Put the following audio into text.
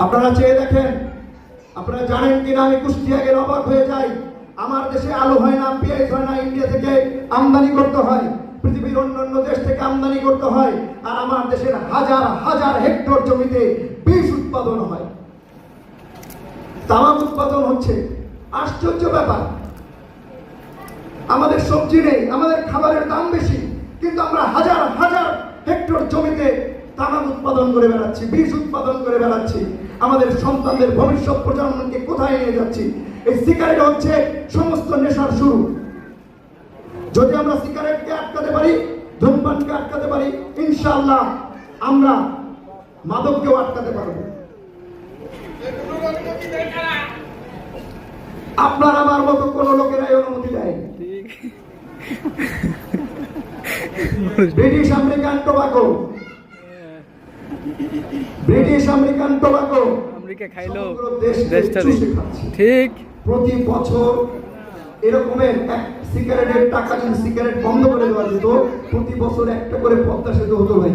আপনারা চেয়ে দেখেন, আপনারা জানেন কিনা, আমি কুষ্টিয়া গেলে অবাক হয়ে যাই। আমার দেশে আলু হয় না, পেঁয়াজ হয় না, ইন্ডিয়া থেকে আমদানি করতে হয়, পৃথিবীর অন্যান্য দেশ থেকে আমদানি করতে হয়, আর আমার দেশের হাজার হাজার হেক্টর জমিতে বীজ উৎপাদন হয়। তামাক উৎপাদন হচ্ছে। আশ্চর্য ব্যাপার। আমাদের সবজি নেই, আমাদের খাবারের দাম বেশি, কিন্তু আমরা হাজার হাজার হেক্টর জমিতে তামাক উৎপাদন করে বেড়াচ্ছি বীজ উৎপাদন করে বেড়াচ্ছি। আমাদের সন্তানদের ভবিষ্যৎ প্রজন্মকে কোথায় নিয়ে যাচ্ছি? এই সিগারেট হচ্ছে সমস্ত নেশার শুরু। যদি আমরা সিগারেটকে আটকাতে পারি ধূমপানকে আটকাতে পারি ইনশাআল্লাহ আমরা মাদককেও আটকাতে পারব। আপনার আমার মতো কোন লোকেরাই অনুমতি দেয় British American tobacco British American tobacco America খাইলো। দেশটা ঠিক। প্রতি বছর এরকমের এক সিগারেটের টাকা সিগারেট বন্ধ করে দেওয়া যেত প্রতি বছর একটা করে পদ্মা সেতু হতো ভাই।